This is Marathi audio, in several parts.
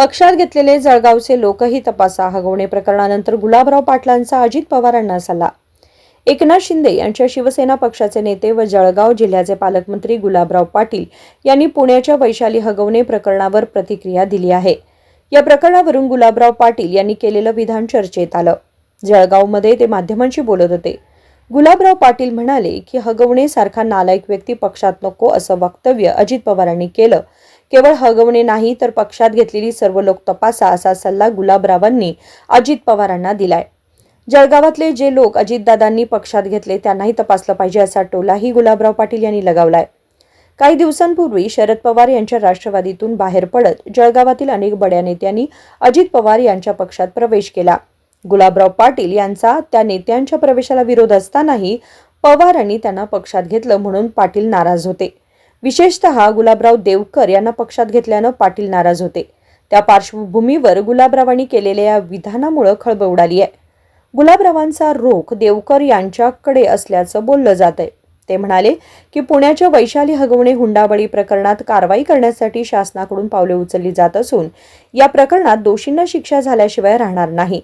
पक्षात घेतलेले जळगावचे लोकही तपासा. हगवणे प्रकरणानंतर गुलाबराव पाटलांचा अजित पवारांना सल्ला. एकनाथ शिंदे यांच्या शिवसेना पक्षाचे नेते व जळगाव जिल्ह्याचे पालकमंत्री गुलाबराव पाटील यांनी पुण्याच्या वैशाली हगवणे प्रकरणावर प्रतिक्रिया दिली आहे. या प्रकरणावरून गुलाबराव पाटील यांनी केलेलं विधान चर्चेत आलं. जळगावमध्ये ते माध्यमांशी बोलत होते. गुलाबराव पाटील म्हणाले की हगवणे सारखा नालायक व्यक्ती पक्षात नको असं वक्तव्य अजित पवारांनी केलं. केवळ हगवणे नाही तर पक्षात घेतलेली सर्व लोक तपासा असा सल्ला गुलाबरावांनी अजित पवारांना दिलाय. जळगावातले जे लोक अजितदादांनी पक्षात घेतले त्यांनाही तपासलं पाहिजे असा टोलाही गुलाबराव पाटील यांनी लगावलाय. काही दिवसांपूर्वी शरद पवार यांच्या राष्ट्रवादीतून बाहेर पडत जळगावातील अनेक बड्या नेत्यांनी अजित पवार यांच्या पक्षात प्रवेश केला. गुलाबराव पाटील यांचा त्या नेत्यांच्या प्रवेशाला विरोध असतानाही पवारांनी त्यांना पक्षात घेतलं म्हणून पाटील नाराज होते. विशेषतः गुलाबराव देवकर यांना पक्षात घेतल्यानं पाटील नाराज होते. त्या पार्श्वभूमीवर गुलाबरावांनी केलेल्या या विधानामुळं खळबळ उडाली आहे. गुलाबरावांचा रोख देवकर यांच्याकडे असल्याचं बोललं जात आहे ते म्हणाले की पुण्याच्या वैशाली हगवणे हुंडाबळी प्रकरणात कारवाई करण्यासाठी शासनाकडून पावले उचलली जात असून या प्रकरणात दोषींना शिक्षा झाल्याशिवाय राहणार नाही.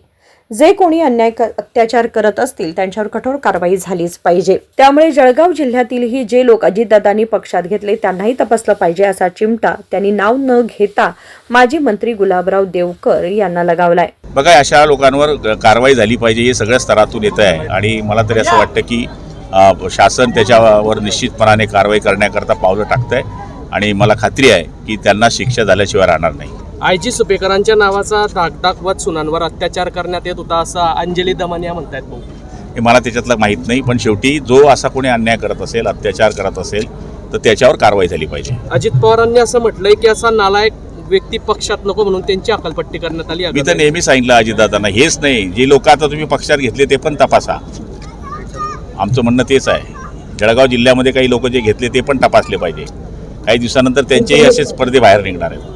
जे कोणी अन्याय अत्याचार करत असतील त्यांच्यावर कठोर कारवाई झालीच पाहिजे. त्यामुळे जळगाव जिल्ह्यातीलही जे लोक अजितदादांनी पक्षात घेतले त्यांनाही तपासलं पाहिजे असा चिमटा त्यांनी नाव न घेता माजी मंत्री गुलाबराव देवकर यांना लगावलाय. बघा अशा लोकांवर कारवाई झाली पाहिजे हे सगळ्या स्तरातून येत आहे. आणि मला तरी असं वाटतं की शासन त्याच्यावर निश्चितपणाने कारवाई करण्याकरता पावलं टाकत आहे आणि मला खात्री आहे की त्यांना शिक्षा झाल्याशिवाय राहणार नाही. आय जी सुपेकरांच्या नावाचा दाग दाखवत सुनांवर अत्याचार करण्यात येत होता असं अंजली दमानिया म्हणतायत भाऊ. हे मला त्याच्यातलं माहीत नाही पण शेवटी जो असा कोणी अन्याय करत असेल अत्याचार करत असेल तर त्याच्यावर कारवाई झाली पाहिजे. अजित पवारांनी असं म्हटलंय की असा नालायक व्यक्ती पक्षात नको म्हणून त्यांची अकलपट्टी करण्यात आली मी तर नेहमी सांगितलं अजितदादांना हेच नाही जे लोक आता तुम्ही पक्षात घेतले ते पण तपासा. आमचं म्हणणं तेच आहे. जळगाव जिल्ह्यामध्ये काही लोक जे घेतले ते पण तपासले पाहिजे. काही दिवसानंतर त्यांचेही असेच पडदे बाहेर निघणार आहेत.